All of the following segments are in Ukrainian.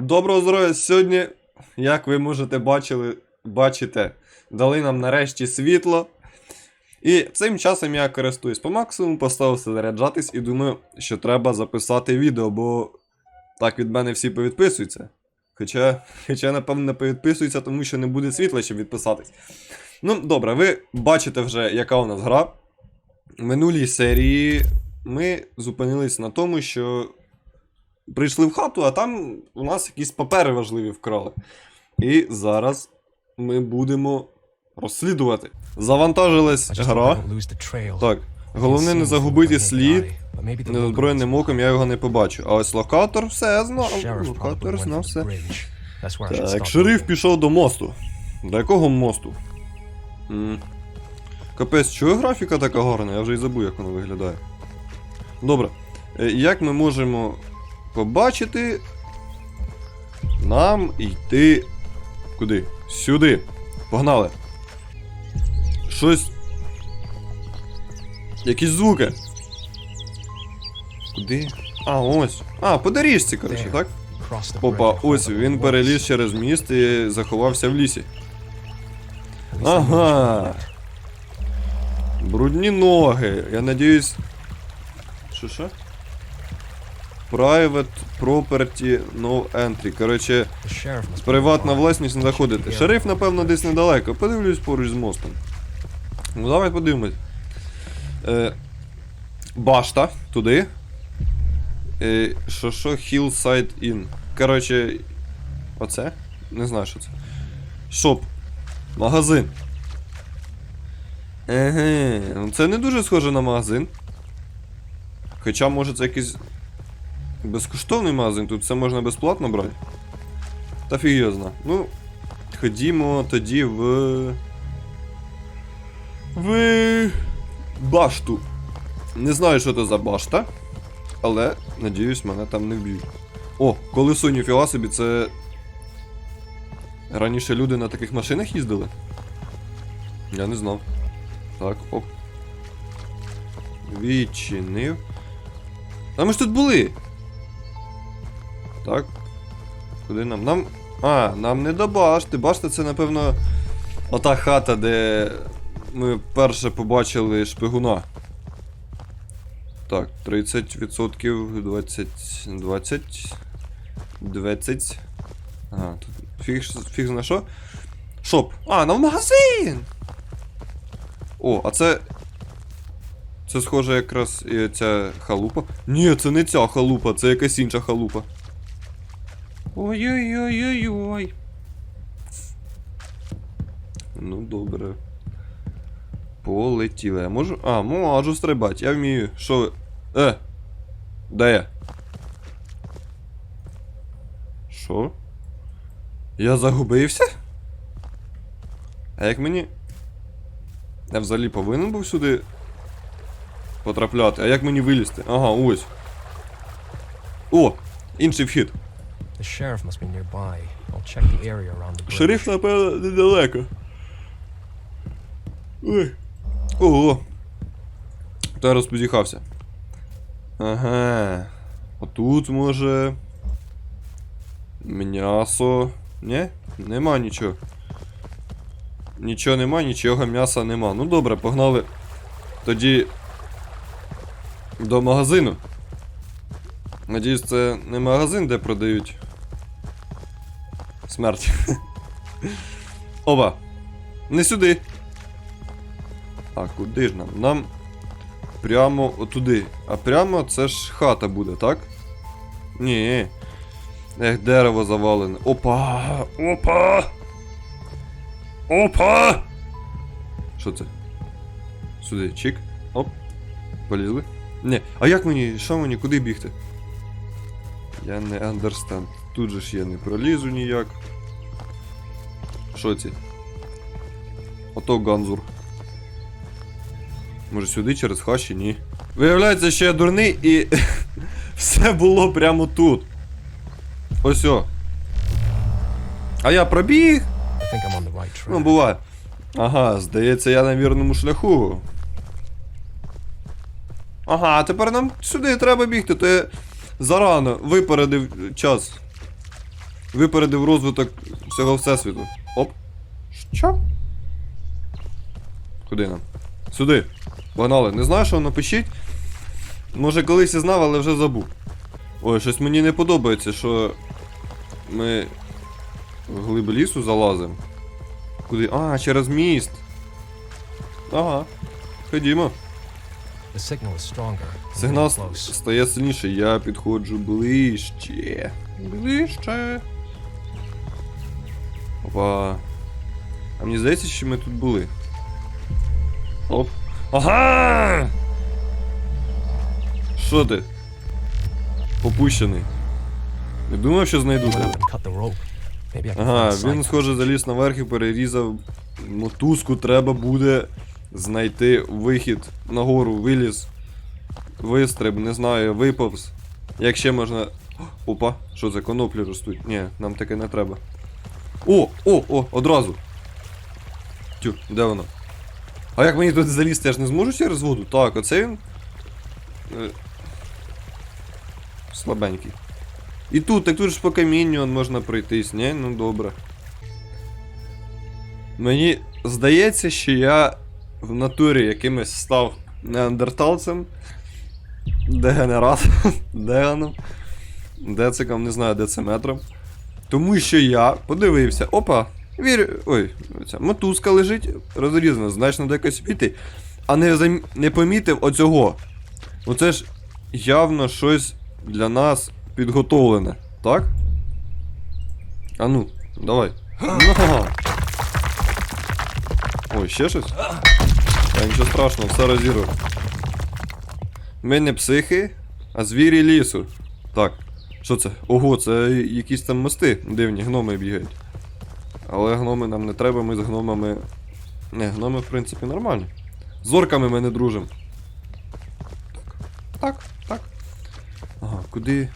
Доброго здоров'я! Сьогодні, як ви можете бачили, бачите, дали нам нарешті світло. І цим часом я користуюсь по максимуму, поставився заряджатись і думаю, що треба записати відео, бо так від мене всі повідписуються. Хоча, хоча, напевно, не повідписуються, тому що не буде світла, щоб відписатись. Ну, добре, ви бачите вже, яка у нас гра. В минулій серії ми зупинились на тому, що прийшли в хату, а там у нас якісь папери важливі вкрали. І зараз ми будемо розслідувати. Завантажилась гра. Так. Головне не загубити слід. Неозброєним оком я його не побачу. А ось локатор все знав. Локатор знав все. Так, шериф пішов до мосту. До якого мосту? М. Капець, чого графіка така гарна? Я вже й забув, як воно виглядає. Добре. Е, Як ми можемо побачити, нам йти. Куди? Сюди. Погнали. Щось. Якісь звуки. Куди? А, ось. А, по доріжці, коротше, так? Опа, ось він переліз через міст і заховався в лісі. Ага. Брудні ноги. Я надіюсь. Що що? Private property no entry. Коротше, приватна власність не заходити. Шериф, напевно, десь недалеко. Подивлюсь поруч з мостом. Ну, давай подивимось. Е, башта туди. Е, що що Hillside Inn. Коротше. Оце? Не знаю, що це. Шоп. Магазин. Еге, ну це не дуже схоже на магазин. Хоча, може, це якийсь безкоштовний магазин, тут все можна безплатно брати. Та фіг. Ну, ходімо тоді в. В. Башту. Не знаю, що це за башта, але надіюсь, мене там не вб'ють. О, колесо ніфіга собі, це. Раніше люди на таких машинах їздили? Я не знав. Так, оп. Відчинив. А ми ж тут були. Так. Куди нам? Нам. А, нам не до башти. Башта це, напевно, ота хата, де ми вперше побачили шпигуна. Так, 30%, 20. 20. 20. Ага, тут фіг, фіг зна що. Шоп. А, нам магазин! О, а це. Це схоже якраз і ця халупа. Ні, це не ця халупа, це якась інша халупа. Ой-ой-ой-ой-ой. Ну, добре. Полетіли. Я можу. А, можу стрибати, я вмію. Що ви. Е! Де я? Що? Я загубився? А як мені. Я взагалі повинен був сюди потрапляти. А як мені вилізти? Ага, ось. О! Інший вхід. The sheriff must be nearby. I'll check the area around the bridge. Шериф, напевно, недалеко. Ой. Ого. Я розподіхався. Ага. Отут може. М'ясо. Ні? Нема нічого. Нічого нема, нічого м'яса нема. Ну добре, погнали. Тоді. До магазину. Надіюсь, це не магазин, де продають. Смерть. Оба. Не сюди. А куди ж нам? Нам прямо отуди. А прямо це ж хата буде, так? Ні. Ех, дерево завалене. Опа! Опа! Опа! Що це? Сюди, чик. Оп. Полізли. Ні. А як мені? Що мені? Куди бігти? Я не understand. Тут же ж я не пролізу ніяк. Що ці? Ото Ганзур. Може сюди через хащі? Ні. Виявляється, що я дурний і все було прямо тут. Ось о. А я пробіг. Right. Ну, буває. Ага, здається, я на вірному шляху. Ага, тепер нам сюди треба бігти, то я зарано випередив час. Випередив розвиток всього всесвіту. Оп. Що? Куди нам? Сюди. Погнали. Не знаю, що напишіть. Може колись і знав, але вже забув. Ой, щось мені не подобається, що ми в глиб лісу залазимо. Куди? А, через міст. Ага. Ходімо. Сигнал стає сильніше, я підходжу ближче. Ближче. Опа. А мені здається, що ми тут були. Оп. Ага! Що ти? Попущений. Не думав, що знайду тебе. Ага, він, схоже, заліз наверх і перерізав мотузку. Треба буде знайти вихід нагору, виліз. Вистриб, не знаю, виповз. Як ще можна. Опа, що це коноплі ростуть? Ні, нам таке не треба. О, о, о, одразу. Тю, де воно? А як мені тут залізти, я ж не зможу через воду? Так, оце він. Е, Слабенький. І тут, так тут ж по камінню можна пройтись, ні? Ну добре. Мені здається, що я в натурі якимось став неандерталцем, дегенератом, деганом, дециком, не знаю, дециметром. Тому що я подивився, опа, вірю. Ой, ця мотузка лежить розрізана, значно до якось піти. А не, зам... не помітив оцього. Оце ж явно щось для нас підготовлене, так? А ну, давай. Ой, ще щось? Та нічого страшного, все розірвав. Ми не психи, а звірі лісу. Так, що це? Ого, це якісь там мости дивні, гноми бігають. Але гноми нам не треба, ми з гномами. Не, гноми, в принципі, нормальні. З орками ми не дружимо. Так, так, так. Ага, куди?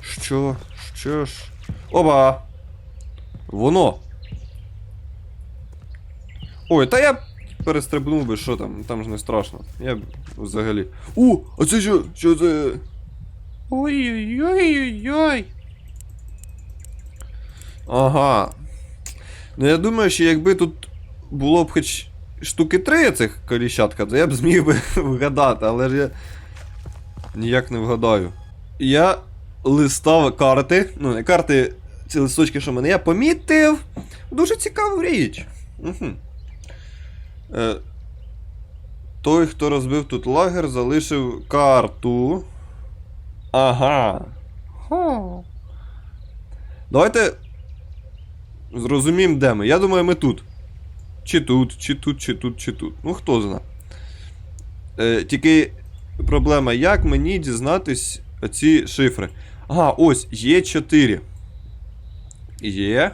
Що? Що ж? Оба! Воно! Ой, та я перестрибнув би, що там, там ж не страшно. Я взагалі. У! А це що? Що це? Ой-ой-ой-ой-ой. Ага. Ну я думаю, що якби тут було б хоч штуки три цих коліщатка, то я б зміг би вгадати, але ж я ніяк не вгадаю. Я листав карти, ну не карти, ці листочки, що в мене, я помітив. Дуже цікаву річ. Угу. Е, той, хто розбив тут лагер, залишив карту. Ага. Хо. Давайте зрозуміємо, де ми. Я думаю, ми тут. Чи тут, чи тут, чи тут, чи тут. Ну, хто зна. Е, тільки проблема, як мені дізнатись ці шифри? Ага, ось, є 4. Є.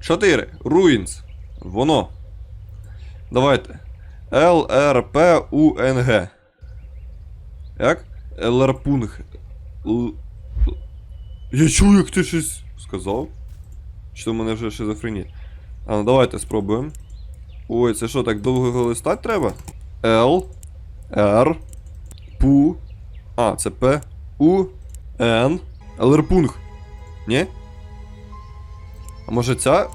4. Ruins. Воно. Давайте. У, Н, Г. Як? Ларпунг. Л... Я чую, як ти щось сказав. То в мене вже шизофренія? А ну давайте спробуємо. Ой, це що, так довго його листати треба? Л, Р, Пу. А, це П, У, Н. Ларпунг. Ні? А може ця?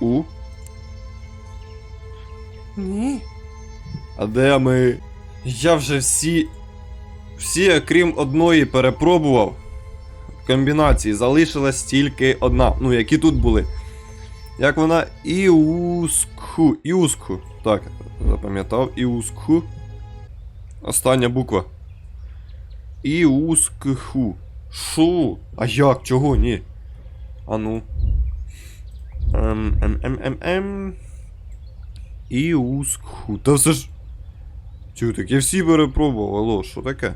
У. Ні. А де ми? Я вже всі. Всі, окрім одної, перепробував. Комбінації. Залишилась тільки одна. Ну, які тут були. Як вона Іускху. Іускху. Так, запам'ятав. Іускху. Остання буква. Іускху. Шу. А як? Чого? Ні. А ну. Ем, ем, ем, ем, ем. Іускху. Та все ж. Чую, так я всі перепробував, алло, що таке?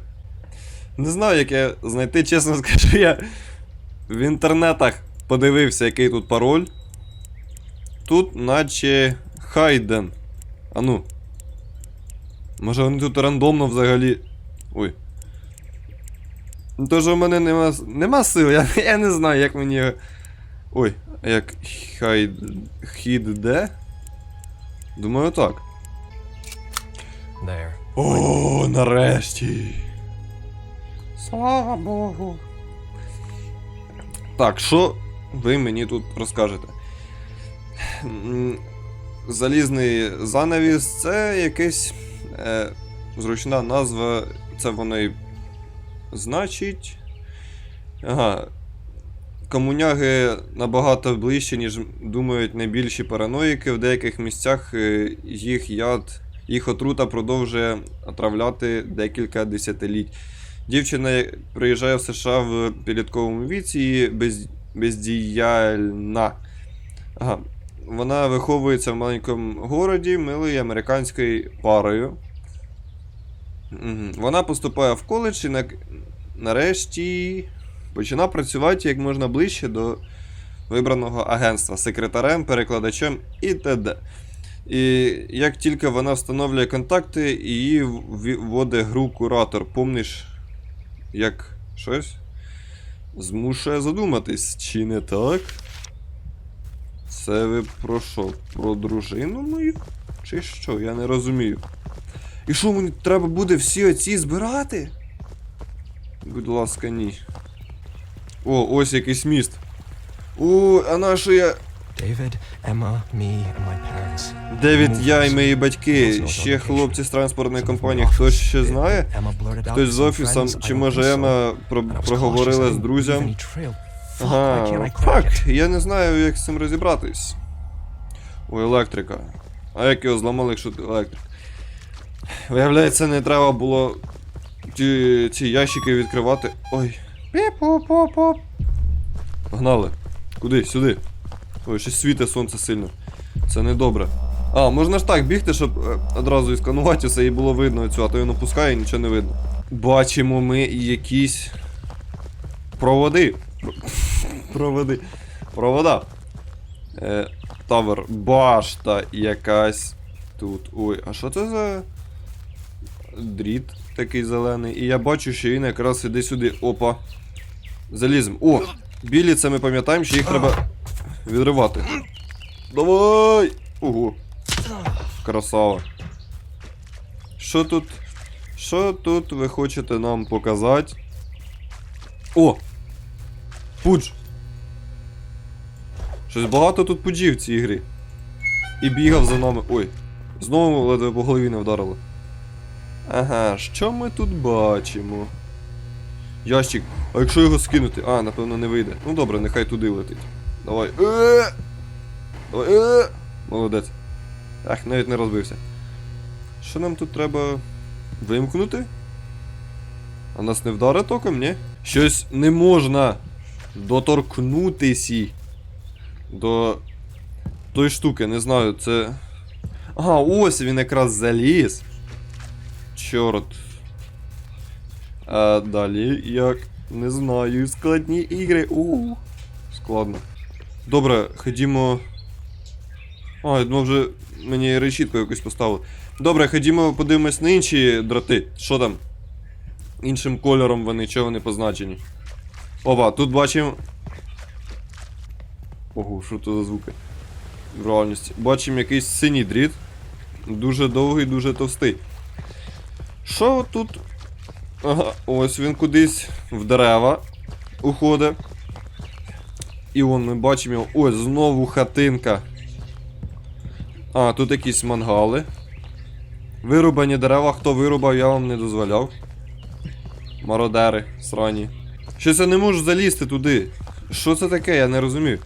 Не знаю, як я знайти, чесно скажу, я в інтернетах подивився, який тут пароль. Тут наче Хайден. А ну. Може вони тут рандомно взагалі. Ой. Ну то що в мене нема. Нема сил, я, я не знаю, як мені. Ой, як хайд. Хід де? Думаю, так. There. О, нарешті. Слава Богу. Так, що ви мені тут розкажете? Залізний занавіс це якась е, зручна назва, це воно і значить. Ага. Комуняги набагато ближче, ніж думають найбільші параноїки. В деяких місцях е, їх яд, їх отрута продовжує отравляти декілька десятиліть. Дівчина приїжджає в США в підлітковому віці і без, бездіяльна. Ага. Вона виховується в маленькому городі милою американською парою. Мгм. Вона поступає в коледж і на... нарешті починає працювати як можна ближче до вибраного агентства, секретарем, перекладачем і т.д. І як тільки вона встановлює контакти, її вводить гру куратор. Помниш, як щось? Змушує задуматись, чи не так? Це ви про що? Про дружину мою? Чи що? Я не розумію. І що мені треба буде всі оці збирати? Будь ласка, ні. О, ось якийсь міст. О, а на я. David, Emma, me, and. Девід, я і мої батьки, ще хлопці з транспортної компанії, хтось ще знає? Хтось з офісом, чи може Ема про... проговорила з друзям? Ага, фак, я не знаю, як з цим розібратись. У електрика. А як його зламали, якщо ти електрик? Виявляється, не треба було ті, ці ящики відкривати. Ой. Піп-поп-поп-поп. Погнали. Куди? Сюди. Ой, щось світить сонце сильно. Це не добре. А, можна ж так бігти, щоб е, одразу і сканувати все і було видно цю, а то він опускає і нічого не видно. Бачимо ми якісь проводи. Проводи. Провода. Е, тавер. Башта якась тут. Ой, а що це за дріт такий зелений? І я бачу, що він якраз іде сюди. Опа. Залізем. О! Білі, це ми пам'ятаємо, що їх треба відривати. Давай! Ого. Красава. Що тут? Що тут ви хочете нам показати? О! Пудж! Щось багато тут пуджів в цій грі. І бігав за нами. Ой. Знову ледве по голові не вдарило. Ага, що ми тут бачимо? Ящик. А якщо його скинути? А, напевно, не вийде. Ну добре, нехай туди летить. Давай. Е! Е! Молодець. Ах, навіть не розбився. Що нам тут треба вимкнути? А нас не вдарить током, ні? Щось не можна доторкнутися до тої штуки, не знаю, це. Ага, ось він якраз заліз. Чорт. А далі як? Не знаю, складні ігри. У. Складно. Добре, ходімо. А, я думав, вже мені решітку якусь поставили. Добре, ходімо подивимось на інші дроти. Що там? Іншим кольором вони, чого вони позначені. Опа, тут бачимо. Ого, що це за звуки? В реальності. Бачимо якийсь синій дріт. Дуже довгий, дуже товстий. Що тут? Ага, ось він кудись в дерева уходить. І вон ми бачимо його. Ось знову хатинка. А, тут якісь мангали. Вирубані дерева, хто вирубав, я вам не дозволяв. Мародери, срані. Щось я не можу залізти туди. Що це таке, я не розумію.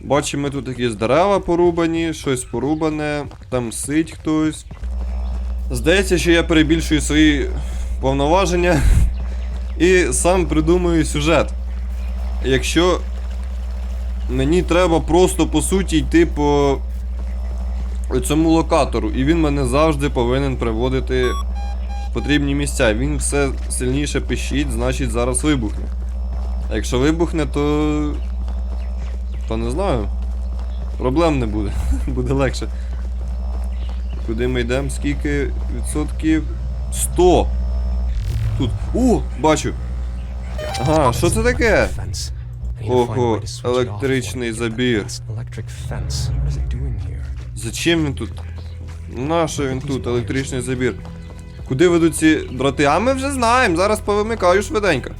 Бачимо, тут якісь дерева порубані, щось порубане, там сить хтось. Здається, що я перебільшую свої повноваження і сам придумую сюжет. Якщо мені треба просто по суті йти по цьому локатору, і він мене завжди повинен приводити в потрібні місця. Він все сильніше пищить, значить зараз вибухне. А якщо вибухне, то. то не знаю. Проблем не буде. буде легше. Куди ми йдемо? Скільки відсотків? 100! Тут. О, бачу! Ага, що це таке? Ого, електричний забір. Зачем він тут? Нащо він тут, електричний забір? Куди ведуть ці дроти? А ми вже знаємо, зараз повимикаю швиденько.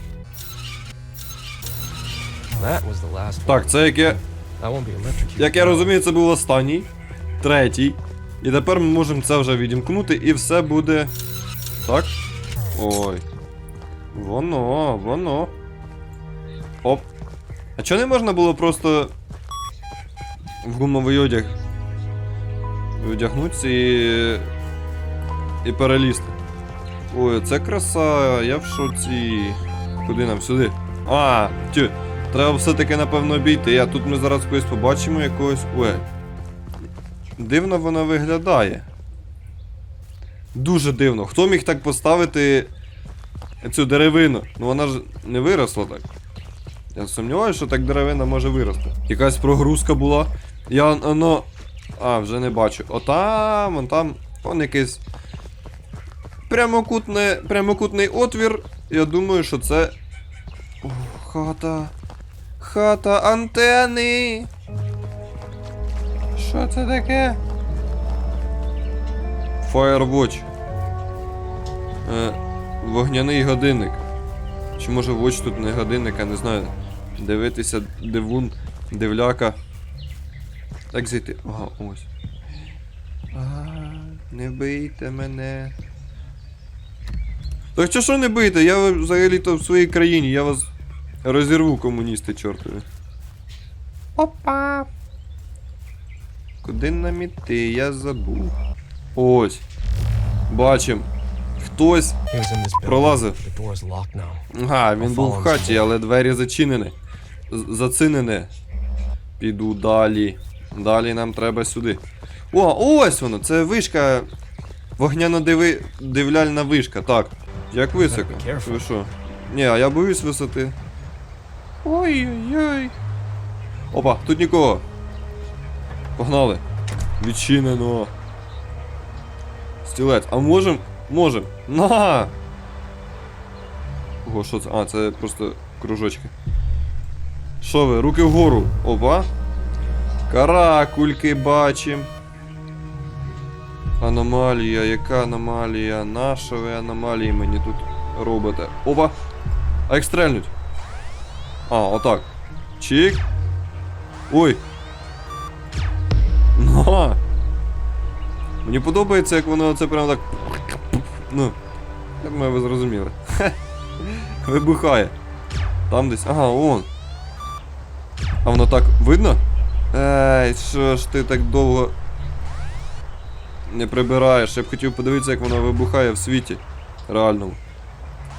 Так, це яке. Як я розумію, це був останній, третій. І тепер ми можемо це вже відімкнути, і все буде. Так. Ой. Воно, воно. Оп. А чого не можна було просто в гумовий одяг одягнутися і. і перелізти? Ой, це краса, я в шоці. Куди нам сюди? А, тю. Треба все-таки, напевно, обійти. А тут ми зараз когось побачимо якогось. Ой. Дивно вона виглядає. Дуже дивно. Хто міг так поставити цю деревину? Ну вона ж не виросла так. Я сумніваюся, що так деревина може вирости. Якась прогрузка була. Я воно. А, вже не бачу. Отам, вон там. Вон якийсь. Прямокутне, прямокутний отвір. Я думаю, що це. О, хата. Хата антени. Що це таке? Firewatch. Е, вогняний годинник. Чи може watch тут не годинник, я не знаю. Дивитися дивун, дивляка. Так зайти. Ага, ось. Не бийте мене. Так що що не бийте? Я взагалі-то в своїй країні, я вас розірву, комуністи, чортові. Опа. Куди нам іти? Я забув. Ось. Бачим. Хтось. Пролазив. Ага, він був в хаті, але двері зачинені. Зацинені. Піду далі. Далі нам треба сюди. О, ось воно! Це вишка. Вогняно-дивляльна вишка, так. Як високо? Ви що? Ні, а я боюсь висоти. Ой-ой-ой. Опа, тут нікого. Погнали. Відчинено. Стілець. А можем? Можем. На! Ого, що це? А, це просто кружочки. Що ви? Руки вгору. Опа. Каракульки бачим. Аномалія, яка аномалія? Наша ви аномалії мені тут робите. Опа! А як стрельнуть? А, отак. Чик. Ой. На. Мені подобається, як воно це прямо так. Ну. Я думаю, ви зрозуміли. Вибухає. Там десь. Ага, вон. А воно так видно? Ей, що ж ти так довго не прибираєш? Я б хотів подивитися, як воно вибухає в світі реальному.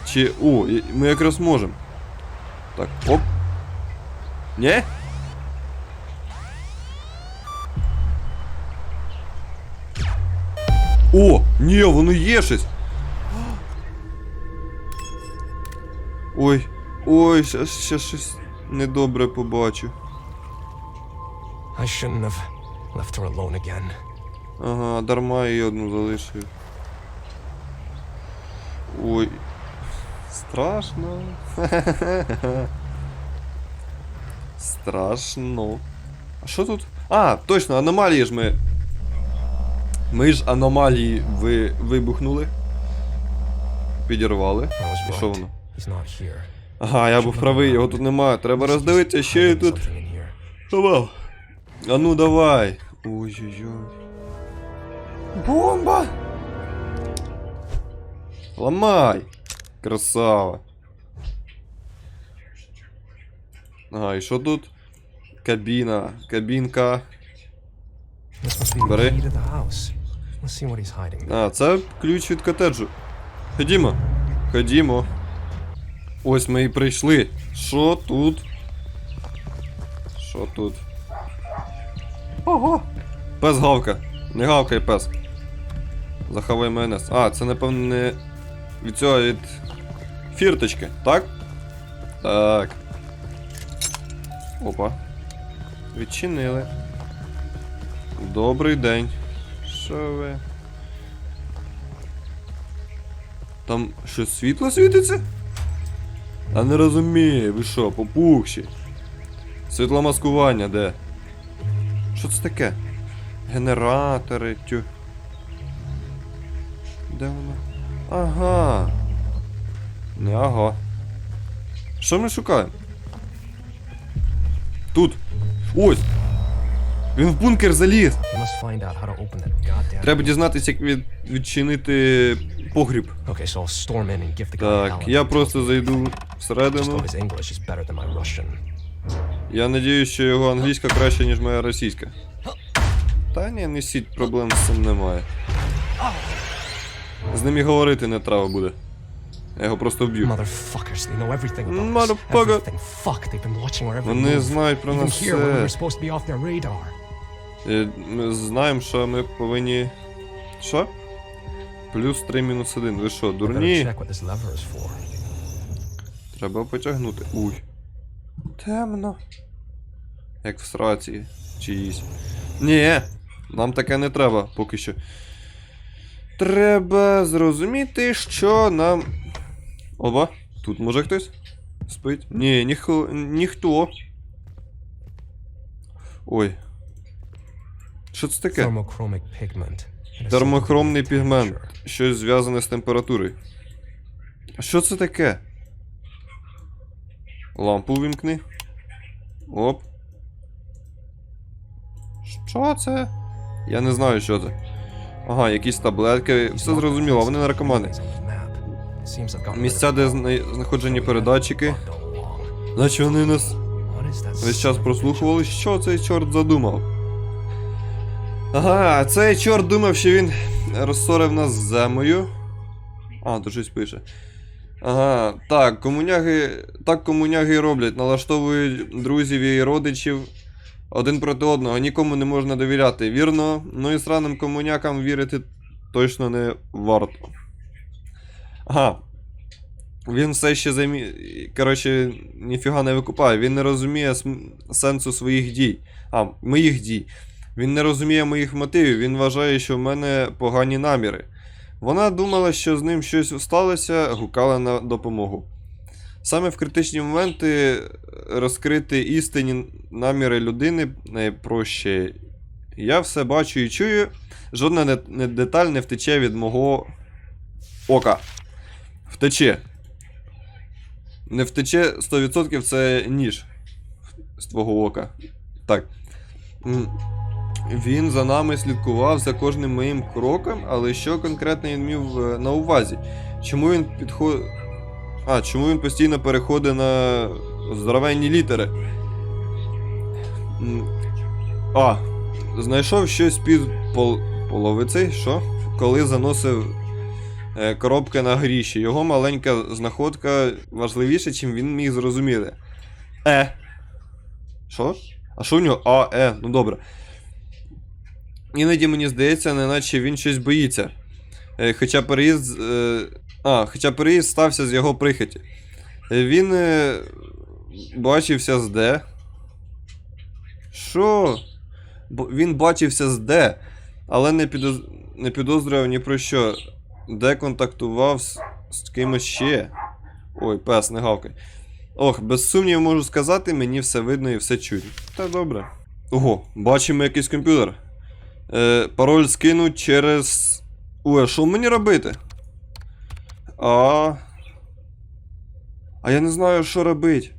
Чи. О, ми якраз можемо. Так, оп. Ні? О, ні, воно є щось. Ой, ой, ще щось недобре побачу. I shouldn't have left her alone again. Ага, дарма її одну залишив. Ой. Страшно. Страшно. А що тут? А, точно, аномалії ж ми. Ми ж аномалії ви... вибухнули. Підірвали. І що воно? Ага, я був правий, його тут немає. Треба роздивитися, що є тут. Давай. А ну давай. Ой-ой-ой. Бомба! Ламай! Красава. Ага, і що тут? Кабіна. Кабінка. This must be the Бери. key to the house. Let's see what he's hiding. there. А, це ключ від котеджу. Ходімо. Ходімо. Ось ми і прийшли. Що тут? Що тут? Ого! Пес гавка. Не гавкай пес. Захавай майонез. А, це напевно не від цього від фірточки, так? Так. Опа. Відчинили. Добрий день. Що ви? Там що, світло світиться? А не розумію, ви що, попухші? Світломаскування де? Що це таке? Генератори, тю. Де воно? Ага. Не ага. Що ми шукаємо? Тут. Ось. Він в бункер заліз. Треба дізнатися, як від... відчинити погріб. Так, я просто зайду всередину. Я надіюсь, що його англійська краще, ніж моя російська. Та ні, несіть, проблем з цим немає. З ним і говорити не треба буде. Я його просто вб'ю. Вони знають про нас все. Е, Ми знаємо, що ми повинні. Що? Плюс 3 мінус 1. Ви що, дурні? Треба потягнути. Уй. Темно. Як в сраці чиїсь. Ні, нам таке не треба поки що. Треба зрозуміти, що нам. Оба, тут може хтось? Спить? Ні, ніхто. ніхто. Ой. Що це таке? Термохромний пігмент. Щось зв'язане з температурою. А що це таке? Лампу вимкни. Оп. Що це? Я не знаю, що це. Ага, якісь таблетки. Все зрозуміло, вони наркомани. Місця, де знаходжені передатчики. Наче вони нас весь час прослухували, що цей чорт задумав. Ага, цей чорт думав, що він розсорив нас з землею. А, то щось пише. Ага, так, комуняги. Так комуняги роблять, налаштовують друзів і родичів один проти одного, нікому не можна довіряти. Вірно, ну і сраним комунякам вірити точно не варто. Ага. Він все ще замі... Коротше, ніфіга не викупає. Він не розуміє сенсу своїх дій. А, моїх дій. Він не розуміє моїх мотивів, він вважає, що в мене погані наміри. Вона думала, що з ним щось сталося, гукала на допомогу. Саме в критичні моменти розкрити істинні наміри людини найпроще. Я все бачу і чую, жодна деталь не втече від мого ока. Втече. Не втече 100% це ніж з твого ока. Так. Він за нами слідкував за кожним моїм кроком, але що конкретно він мів е, на увазі? Чому він підходить. А, чому він постійно переходить на здоровенні літери? А, знайшов щось під пол... половицею, що? Коли заносив е, коробки на гріші. Його маленька знаходка важливіша, чим він міг зрозуміти. Е. Що? А що в нього? А, е, ну добре. Іноді мені здається, неначе він щось боїться. Е, Хоча переїзд. е, А, хоча переїзд стався з його прихоті. Е, Він бачився з де. Що? Він бачився з де, але не, підоз... не підозрював ні про що. Де контактував з, з кимось ще. Ой, пес, не гавкай. Ох, без сумніву можу сказати, мені все видно і все чуть. Та добре. Ого, бачимо якийсь комп'ютер. Е, пароль скинуть через. Ой, а що мені робити? А. А я не знаю, що робить.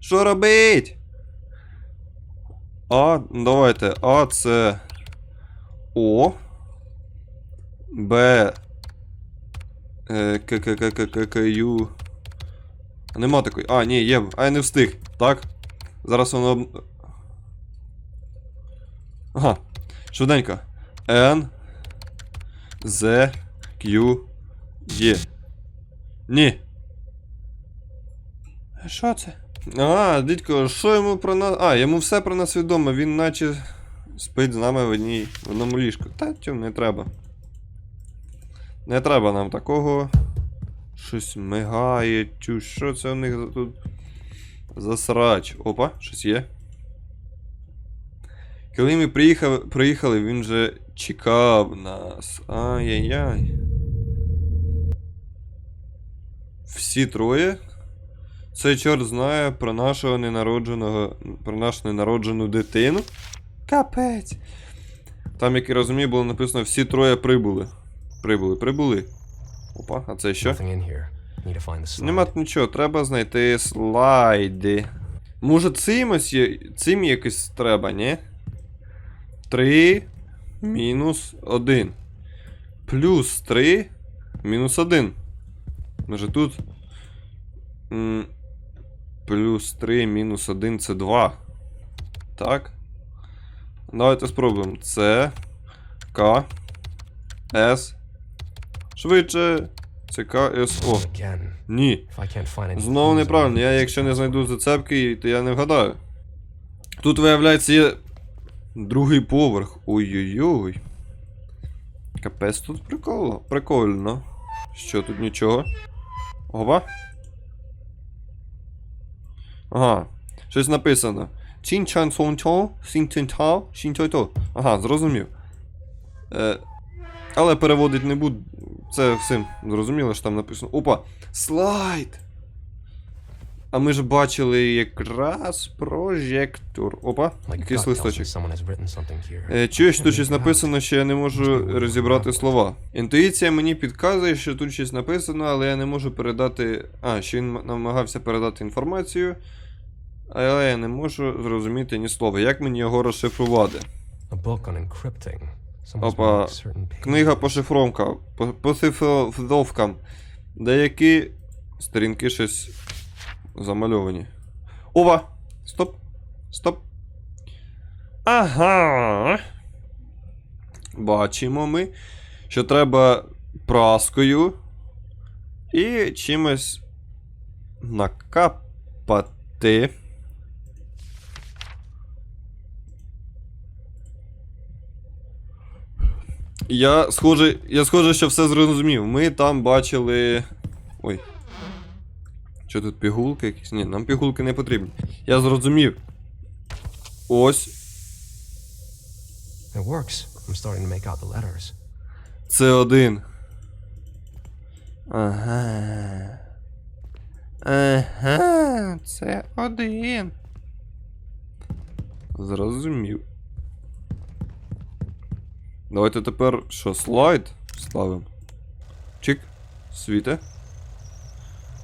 Що робить? А, давайте. А це. О. Б. Е, К, К, К, К, К, К, Ю. Нема такої. А, ні, є. А я не встиг. Так? Зараз воно. Ага. Швиденько. N. З. Q. Є. Ні. Що це? А, дідько, що йому про нас. А, йому все про нас відомо, він наче спить з нами в одній в одному ліжку. Та тьом не треба. Не треба нам такого. Щось мигає, чу, що це у них тут за срач? Опа, щось є. Коли ми приїхали, приїхали, він же чекав нас. Ай-яй-яй. Всі троє. Цей чорт знає про нашого ненародженого. про нашу ненароджену дитину. Капець. Там, як я розумію, було написано всі троє прибули. Прибули, прибули. Опа, а це що? Нема тут нічого, треба знайти слайди. Може цим ось є. Цим якось треба, ні? 3 мінус 1. Плюс 3 мінус 1. Може тут. Плюс 3 мінус 1 це 2. Так. Давайте спробуємо. Це. К. С. Швидше. Це К, С, О. Ні. Знову неправильно. Я якщо не знайду зацепки, то я не вгадаю. Тут, виявляється, є другий поверх. Ой-ой-ой. Капець тут прикольно. Прикольно. Що тут нічого? Ова? Ага. Щось написано. Чин чан сон чо, сін тин тао, шін чой то. Ага, зрозумів. Е, але переводить не буду. Це всім зрозуміло, що там написано. Опа! Слайд! А ми ж бачили якраз прожектор. Опа, якийсь листочок. Е, Чуєш, тут щось написано, що я не можу розібрати слова. Інтуїція мені підказує, що тут щось написано, але я не можу передати. А, що він намагався передати інформацію, але я не можу зрозуміти ні слова. Як мені його розшифрувати? Опа. Книга по шифровкам, по, по цифровкам. Деякі сторінки щось замальовані. Ова! Стоп! Стоп! Ага. Бачимо ми, що треба праскою і чимось накапати. Я схоже, я схоже, що все зрозумів. Ми там бачили. Ой. Що тут пігулки якісь? Ні, нам пігулки не потрібні. Я зрозумів. Ось. It works. I'm starting to make out the letters. Це один. Ага. Ага, це один. Зрозумів. Давайте тепер що, слайд ставимо. Чик. Світе.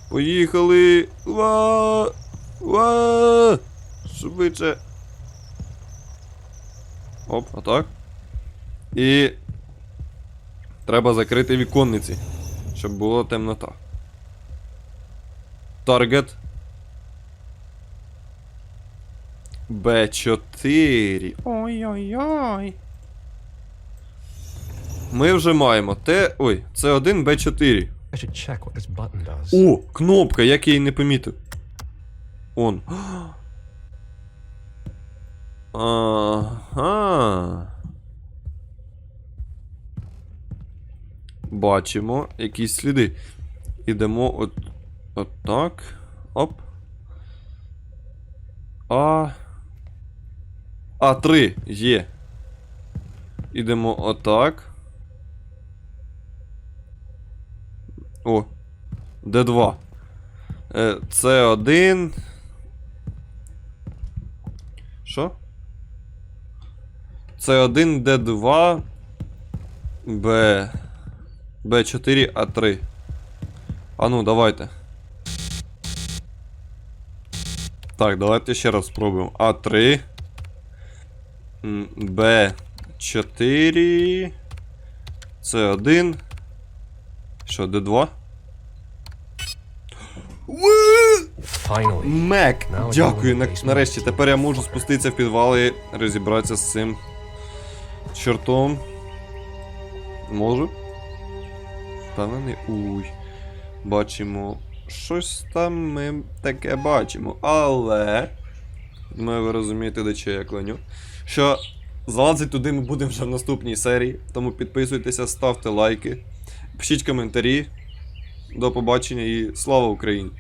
Поїхали! Ва! Ва! Швидше. Оп, отак. І Треба закрити віконниці, щоб була темнота. Таргет. Б4. Ой-ой-ой. Ми вже маємо Т. Ой, це 1 Б4. О, кнопка, як я її не помітив. Он. Ага. Бачимо якісь сліди. Ідемо от. От так. Оп. А. А3 є. Ідемо отак. О. Д2. Е, С1. Що? С1, Д2. Б. Б4, А3. А ну, давайте. Так, давайте ще раз спробуємо. А3. Б4. С1. Що, Д2? Finally. Мек! Дякую, на- нарешті. Тепер я можу спуститися в підвал і розібратися з цим чортом. Можу? Впевнений? Уй. Бачимо. Щось там ми таке бачимо. Але. Думаю, ви розумієте, до чого я клоню. Що залазить туди ми будемо вже в наступній серії. Тому підписуйтеся, ставте лайки, пишіть коментарі. До побачення і слава Україні!